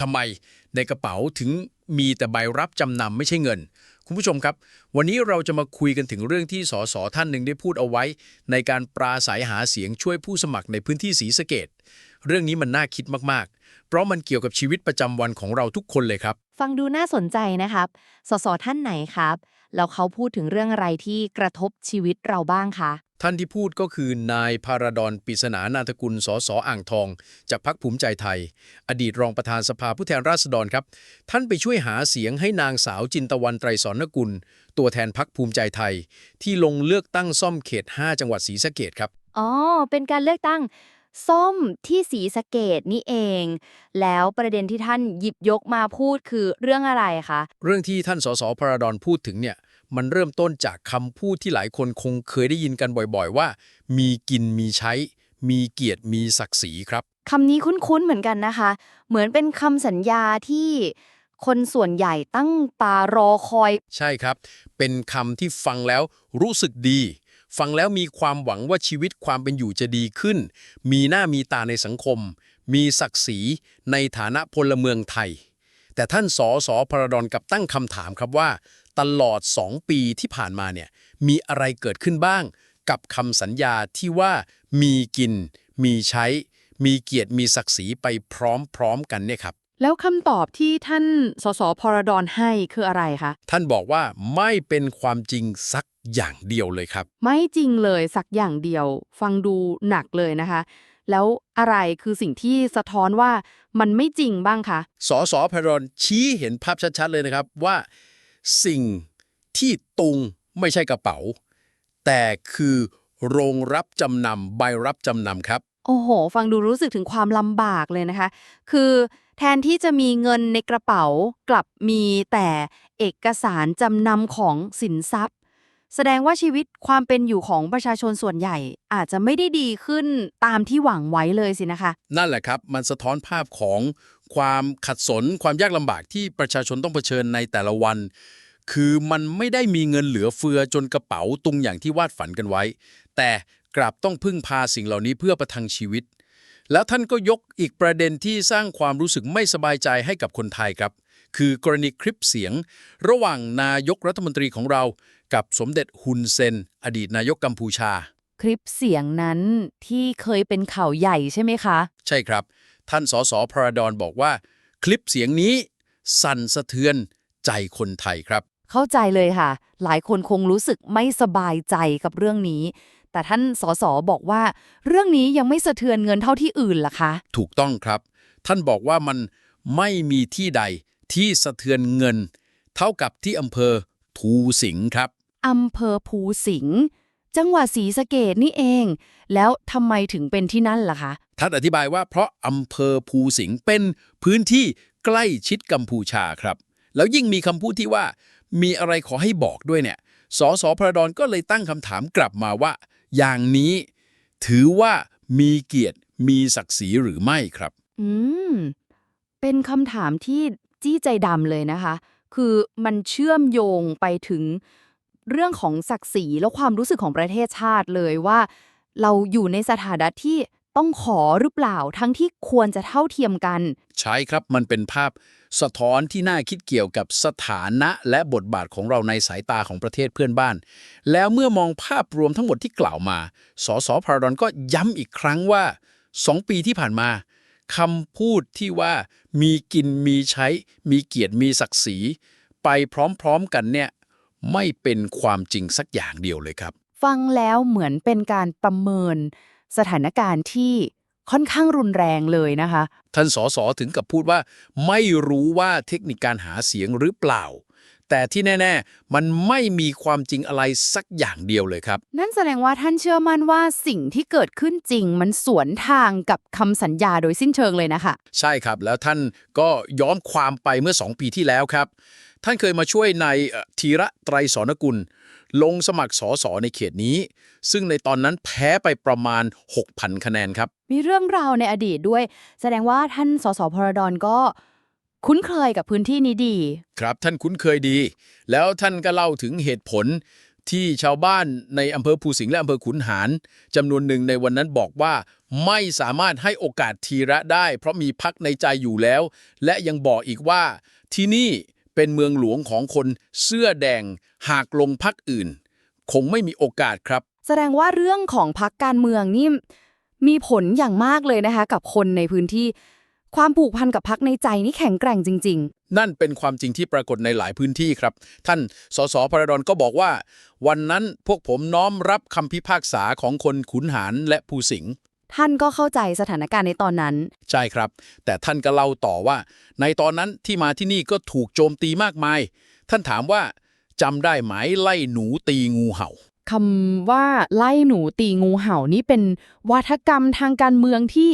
ทำไมในกระเป๋าถึงมีแต่ใบรับจำนำไม่ใช่เงิน คุณผู้ชมครับ วันนี้เราจะมาคุยกันถึงเรื่องที่สสท่านหนึ่งได้พูดเอาไว้ ในการปราศัยหาเสียงช่วยผู้สมัครในพื้นที่ศรีสะเกดเรื่องนี้มันน่าคิดมากๆ เพราะมันเกี่ยวกับชีวิตประจำวันของเราทุกคนเลยครับ ฟังดูน่าสนใจนะครับ สสท่านไหนครับ แล้วเขาพูดถึงเรื่องอะไรที่กระทบชีวิตเราบ้างคะ ท่านที่พูดก็คือนายพาราดอนปริศนานาทกุลสสอ่างทอง จากพรรคภูมิใจไทย อดีตรองประธานสภาผู้แทนราษฎรครับ ท่านไปช่วยหาเสียงให้นางสาวจินตวันไตรสอนกุล ตัวแทนพรรคภูมิใจไทย ที่ลงเลือกตั้งซ่อมเขต 5 จังหวัดศรีสะเกดครับ อ๋อ เป็นการเลือกตั้งส้มที่สีสะเกดนี่เอง แล้วประเด็นที่ท่านหยิบยกมาพูดคือเรื่องอะไรคะ เรื่องที่ท่านสสพาราดอนพูดถึงเนี่ย มันเริ่มต้นจากคำพูดที่หลายคนคงเคยได้ยินกันบ่อยๆ ว่า มีกินมีใช้ มีเกียรติมีศักดิ์ศรีครับคำนี้คุ้นๆเหมือนกันนะคะ เหมือนเป็นคำสัญญาที่คนส่วนใหญ่ตั้งตารอคอย ใช่ครับ เป็นคำที่ฟังแล้วรู้สึกดี ฟังแล้วมีความหวังว่าชีวิตความเป็นอยู่จะดีขึ้น มีหน้ามีตาในสังคม มีศักดิ์ศรีในฐานะพลเมืองไทย แต่ท่านสอสอพระดอนกลับตั้งคำถามครับว่า ตลอด 2 ปีที่ผ่านมาเนี่ยมีอะไรเกิดขึ้นบ้าง กับคำสัญญาที่ว่ามีกิน มีใช้ มีเกียรติมีศักดิ์ศรีไปพร้อมๆกันเนี่ยครับ แล้วคำตอบที่ท่านสสพรดรให้คืออะไรคะท่านบอกว่าไม่เป็นความจริงสักอย่างเดียวเลยครับ ไม่จริงเลยสักอย่างเดียว ฟังดูหนักเลยนะคะ แล้วอะไรคือสิ่งที่สะท้อนว่ามันไม่จริงบ้างคะ สสพรอนชี้เห็นภาพชัดๆเลยนะครับว่า สิ่งที่ตุงไม่ใช่กระเป๋า แต่คือโรงรับจำนำใบรับจำนำครับ โอ้โห ฟังดูรู้สึกถึงความลำบากเลยนะคะ คือแทนที่จะมีเงินในกระเป๋ากลับมีแต่เอกสารจำนำของสินทรัพย์ แสดงว่าชีวิตความเป็นอยู่ของประชาชนส่วนใหญ่ อาจจะไม่ได้ดีขึ้นตามที่หวังไว้เลยสินะคะ นั่นแหละครับ มันสะท้อนภาพของ ความขัดสนความยากลำบากที่ประชาชนต้องเผชิญในแต่ละวัน คือมันไม่ได้มีเงินเหลือเฟือจนกระเป๋าตุงอย่างที่วาดฝันกันไว้ แต่กลับต้องพึ่งพาสิ่งเหล่านี้เพื่อประทังชีวิต แล้วท่านก็ยกอีกประเด็นที่สร้างความรู้สึกไม่สบายใจให้กับคนไทยครับ คือกรณีคลิปเสียง ระหว่างนายกรัฐมนตรีของเรา กับสมเด็จฮุนเซน อดีตนายกกัมพูชา คลิปเสียงนั้นที่เคยเป็นข่าวใหญ่ใช่ไหมคะ ใช่ครับ ท่านสสพระดอนบอกว่า คลิปเสียงนี้สั่นสะเทือนใจคนไทยครับ เข้าใจเลยค่ะ หลายคนคงรู้สึกไม่สบายใจกับเรื่องนี้ แต่ท่านสสบอกว่า เรื่องนี้ยังไม่สะเทือนเงินเท่าที่อื่นล่ะคะ ถูกต้องครับ ท่านบอกว่ามันไม่มีที่ใดที่สะเทือนเงิน เท่ากับที่อำเภอทูสิงห์ครับอำเภอภูสิงห์ จังหวัดศรีสะเกดนี่เอง แล้วทำไมถึงเป็นที่นั่นล่ะคะท่านอธิบายว่าเพราะอำเภอภูสิงห์เป็นพื้นที่ใกล้ชิดกัมพูชาครับ แล้วยิ่งมีคำพูดที่ว่า มีอะไรขอให้บอกด้วยเนี่ยสสพระดอนก็เลยตั้งคำถามกลับมาว่า อย่างนี้ ถือว่ามีเกียรติมีศักดิ์ศรีหรือไม่ครับ อืม เป็นคำถามที่จี้ใจดำเลยนะคะ คือมันเชื่อมโยงไปถึง เรื่องของศักดิ์ศรีและความรู้สึกของประเทศชาติเลยว่า เราอยู่ในสถานะที่ต้องขอหรือเปล่าทั้งที่ควรจะเท่าเทียมกัน ใช่ครับมันเป็นภาพสะท้อนที่น่าคิดเกี่ยวกับสถานะและบทบาทของเราในสายตาของประเทศเพื่อนบ้าน แล้วเมื่อมองภาพรวมทั้งหมดที่กล่าวมา สสพารดอนก็ย้ำอีกครั้งว่า 2 ปีที่ผ่านมาคำพูดที่ว่ามีกินมีใช้ มีเกียรติมีศักดิ์ศรี ไปพร้อมๆกันเนี่ย ไม่เป็นความจริงสักอย่างเดียวเลยครับ ฟังแล้วเหมือนเป็นการประเมิน สถานการณ์ที่ค่อนข้างรุนแรงเลยนะคะ ท่านสสถึงกับพูดว่า ไม่รู้ว่าเทคนิคการหาเสียงหรือเปล่า แต่ที่แน่ ๆ มันไม่มีความจริงอะไรสักอย่างเดียวเลยครับ นั่นแสดงว่าท่านเชื่อมั่นว่าสิ่งที่เกิดขึ้นจริง มันสวนทางกับคำสัญญาโดยสิ้นเชิงเลยนะคะ ใช่ครับแล้วท่านก็ย้อนความไปเมื่อ 2 ปีที่แล้วครับท่านเคยมาช่วยในายเอ่อธีระไตรสอนกุล ลงสมัครสอสอในเขตนี้ ซึ่งในตอนนั้นแพ้ไปประมาณ 6,000 คะแนนครับ มีเรื่องราวในอดีตด้วย แสดงว่าท่านสสพรดอนก็คุ้นเคยกับพื้นที่นี้ดี ครับท่านคุ้นเคยดี แล้วท่านก็เล่าถึงเหตุผลที่ชาวบ้านในอำเภอภูสิงห์และอำเภอขุนหารจำนวนหนึ่งในวันนั้นบอกว่า ไม่สามารถให้โอกาสทีระได้ เพราะมีพักในใจอยู่แล้ว และยังบอกอีกว่าที่นี่ เป็นเมืองหลวงของคนเสื้อแดง หากลงพักอื่น คงไม่มีโอกาสครับ แสดงว่าเรื่องของพักการเมืองนี่มีผลอย่างมากเลยนะคะ กับคนในพื้นที่ ความผูกพันกับพักในใจนี่แข็งแกร่งจริงนั่นเป็นความจริงที่ปรากฏในหลายพื้นที่ครับ ท่านสสพระดอนก็บอกว่า วันนั้นพวกผมน้อมรับคำพิพากษาของคนขุนหารและภูสิงห์ๆ ท่านก็เข้าใจสถานการณ์ในตอนนั้น ใช่ครับ แต่ท่านก็เล่าต่อว่า ในตอนนั้นที่มาที่นี่ก็ถูกโจมตีมากมาย ท่านถามว่าจำได้ไหมไล่หนูตีงูเห่าคำว่าไล่หนูตีงูเห่านี่เป็นวัฒกรรมทางการเมืองที่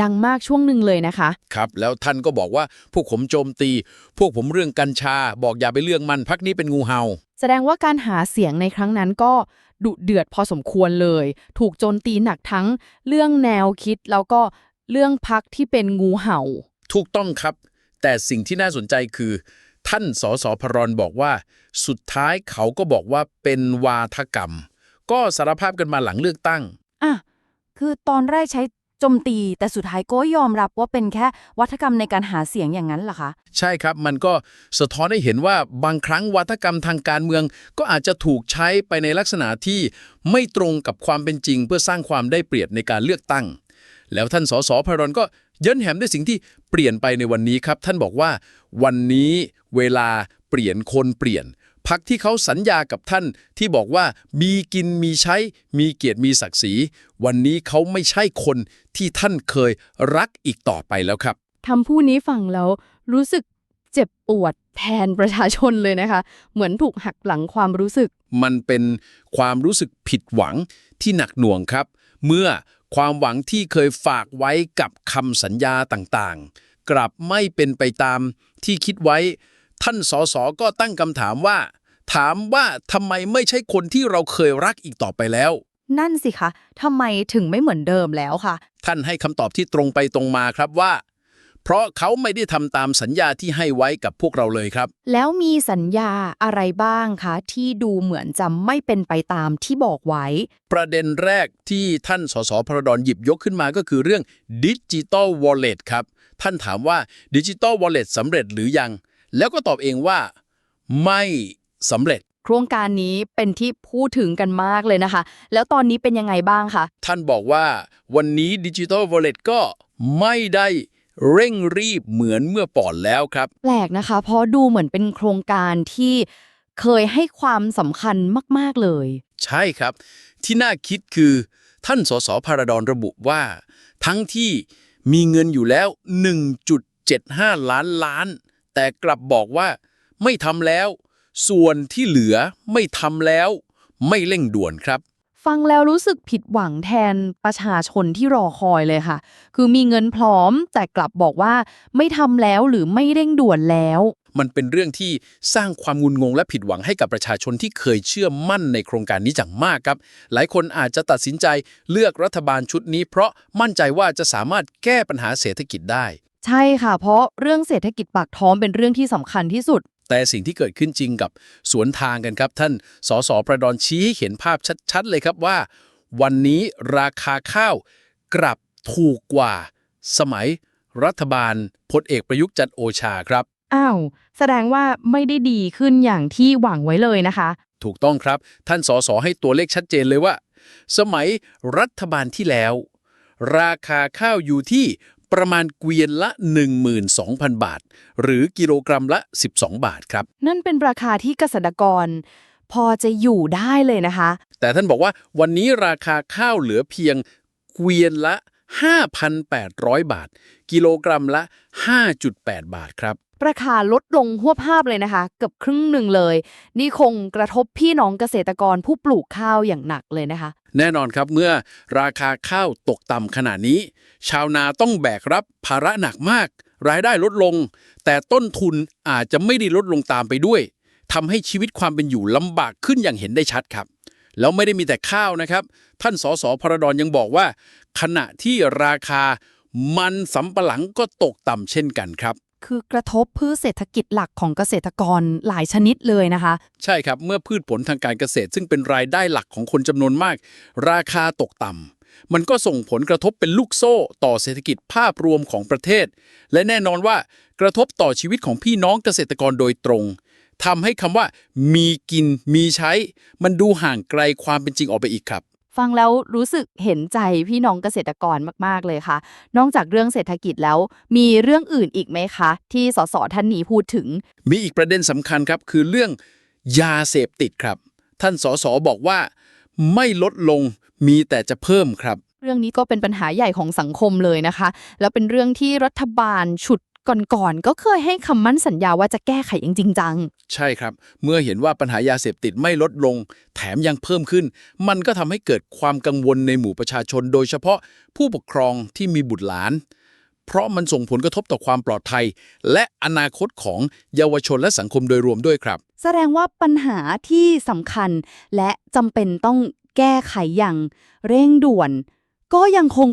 ดังมากช่วงหนึ่งเลยนะคะ ครับ แล้วท่านก็บอกว่าพวกผมโจมตี พวกผมเรื่องกัญชา บอกอย่าไปเรื่องมันพักนี้เป็นงูเห่า แสดงว่าการหาเสียงในครั้งนั้นก็ ดุเดือดพอสมควรเลย ถูกโจมตีหนักทั้งเรื่องแนวคิดแล้วก็เรื่องพักที่เป็นงูเห่า ถูกต้องครับ แต่สิ่งที่น่าสนใจคือ ท่านสสพรรบอกว่า สุดท้ายเขาก็บอกว่าเป็นวาทกรรม ก็สารภาพกันมาหลังเลือกตั้งอะคือตอนแรกใช้โจมตี แต่สุดท้ายก็ยอมรับว่าเป็นแค่วัฒกรรมในการหาเสียงอย่างนั้นเหรอคะ ใช่ครับมันก็สะท้อนให้เห็นว่าบางครั้งวัฒกรรมทางการเมือง ก็อาจจะถูกใช้ไปในลักษณะที่ไม่ตรงกับความเป็นจริง เพื่อสร้างความได้เปรียบในการเลือกตั้ง แล้วท่านสสพรก็เย้นแหมด้วยสิ่งที่เปลี่ยนไปในวันนี้ครับ ท่านบอกว่าวันนี้เวลาเปลี่ยนคนเปลี่ยน พักที่เขาสัญญากับท่านที่บอกว่ามีกินมีใช้ มีเกียรติมีศักดิ์ศรี วันนี้เขาไม่ใช่คนที่ท่านเคยรักอีกต่อไปแล้วครับคำพูดนี้ฟังแล้วรู้สึกเจ็บปวดแทนประชาชนเลยนะคะ เหมือนถูกหักหลังความรู้สึก มันเป็นความรู้สึกผิดหวังที่หนักหน่วงครับ เมื่อความหวังที่เคยฝากไว้กับคำสัญญาต่างๆ กลับไม่เป็นไปตามที่คิดไว้ ท่านสสก็ตั้งคำถามว่า ถามว่าทำไมไม่ใช่คนที่เราเคยรักอีกต่อไปแล้ว นั่นสิคะทำไมถึงไม่เหมือนเดิมแล้วคะท่านให้คำตอบที่ตรงไปตรงมาครับว่า เพราะเขาไม่ได้ทำตามสัญญาที่ให้ไว้กับพวกเราเลยครับ แล้วมีสัญญาอะไรบ้างคะ ที่ดูเหมือนจะไม่เป็นไปตามที่บอกไว้ ประเด็นแรกที่ท่านสสพระดอนหยิบยกขึ้นมาก็คือเรื่องดิจิ t a ลวอลเล็ตครับ ท่านถามว่าดิจิ t a ลวอลเล็ตสำเร็จหรือยัง แล้วก็ตอบเองว่า ไม่สำเร็จ โครงการนี้เป็นที่พูดถึงกันมากเลยนะคะ แล้วตอนนี้เป็นยังไงบ้างคะ ท่านบอกว่าวันนี้ดิจิ t a ลวอลเล็ตก็ไม่ได้เร่งรีบเหมือนเมื่อก่อนแล้วครับ แปลกนะคะ เพราะดูเหมือนเป็นโครงการที่เคยให้ความสำคัญมาก ๆ เลย ใช่ครับ ที่น่าคิดคือ ท่านสสพาราดอนระบุว่า ทั้งที่มีเงินอยู่แล้ว 1.75 ล้านล้าน แต่กลับบอกว่า ไม่ทำแล้ว ส่วนที่เหลือไม่ทำแล้ว ไม่เร่งด่วนครับ ฟังแล้วรู้สึกผิดหวังแทนประชาชนที่รอคอยเลยค่ะ คือมีเงินพร้อม แต่กลับบอกว่าไม่ทำแล้วหรือไม่เร่งด่วนแล้ว มันเป็นเรื่องที่สร้างความงุนงงและผิดหวังให้กับประชาชนที่เคยเชื่อมั่นในโครงการนี้จังมากครับ หลายคนอาจจะตัดสินใจเลือกรัฐบาลชุดนี้ เพราะมั่นใจว่าจะสามารถแก้ปัญหาเศรษฐกิจได้ ใช่ค่ะ เพราะเรื่องเศรษฐกิจปากท้องเป็นเรื่องที่สำคัญที่สุด แต่สิ่งที่เกิดขึ้นจริงกับสวนทางกันครับ ท่านสสประดอนชี้ให้เห็นภาพชัด ๆ เลยครับว่า วันนี้ราคาข้าวกลับถูกกว่า สมัยรัฐบาลพลเอกประยุทธ์จันทร์โอชาครับ อ้าว แสดงว่าไม่ได้ดีขึ้นอย่างที่หวังไว้เลยนะคะ ถูกต้องครับ ท่านสสให้ตัวเลขชัดเจนเลยว่า สมัยรัฐบาลที่แล้ว ราคาข้าวอยู่ที่ ประมาณเกวียนละ 12,000 บาท หรือกิโลกรัมละ 12 บาทครับ นั่นเป็นราคาที่เกษตรกร พอจะอยู่ได้เลยนะคะ แต่ท่านบอกว่าวันนี้ราคาข้าวเหลือเพียงเกวียนละ 5,800 บาท กิโลกรัมละ 5.8 บาทครับ ราคาลดลงหัวภาพเลยนะคะ เกือบครึ่งหนึ่งเลย นี่คงกระทบพี่น้องเกษตรกรผู้ปลูกข้าวอย่างหนักเลยนะคะ แน่นอนครับเมื่อราคาข้าวตกต่ำขนาดนี้ ชาวนาต้องแบกรับภาระหนักมาก รายได้ลดลง แต่ต้นทุนอาจจะไม่ได้ลดลงตามไปด้วยทำให้ชีวิตความเป็นอยู่ลำบากขึ้นอย่างเห็นได้ชัดครับแล้วไม่ได้มีแต่ข้าวนะครับ ท่านสสพระดอนยังบอกว่า ขณะที่ราคามันสำปะหลังก็ตกต่ำเช่นกันครับ คือกระทบพืชเศรษฐกิจหลักของเกษตรกรหลายชนิดเลยนะคะ ใช่ครับ เมื่อพืชผลทางการเกษตร ซึ่งเป็นรายได้หลักของคนจำนวนมาก ราคาตกต่ำมันก็ส่งผลกระทบเป็นลูกโซ่ ต่อเศรษฐกิจภาพรวมของประเทศ และแน่นอนว่ากระทบต่อชีวิตของพี่น้องเกษตรกรโดยตรงทำให้คำว่า มีกินมีใช้ มันดูห่างไกลความเป็นจริงออกไปอีกครับ ฟังแล้วรู้สึกเห็นใจพี่น้องเกษตรกรมาก ๆ เลยค่ะ นอกจากเรื่องเศรษฐกิจแล้ว มีเรื่องอื่นอีกไหมคะ ที่สสท่านนี้พูดถึง มีอีกประเด็นสำคัญครับ คือเรื่องยาเสพติดครับ ท่านสสบอกว่า ไม่ลดลงมีแต่จะเพิ่มครับ เรื่องนี้ก็เป็นปัญหาใหญ่ของสังคมเลยนะคะ แล้วเป็นเรื่องที่รัฐบาลฉุด ก่อนๆก็เคยให้คำมั่นสัญญาว่าจะแก้ไขอย่างจริงจัง ใช่ครับ เมื่อเห็นว่าปัญหายาเสพติดไม่ลดลง แถมยังเพิ่มขึ้น มันก็ทำให้เกิดความกังวลในหมู่ประชาชน โดยเฉพาะผู้ปกครองที่มีบุตรหลาน เพราะมันส่งผลกระทบต่อความปลอดภัย และอนาคตของเยาวชนและสังคมโดยรวมด้วยครับ แสดงว่าปัญหาที่สำคัญ และจำเป็นต้องแก้ไขอย่างเร่งด่วน ก็ยังคง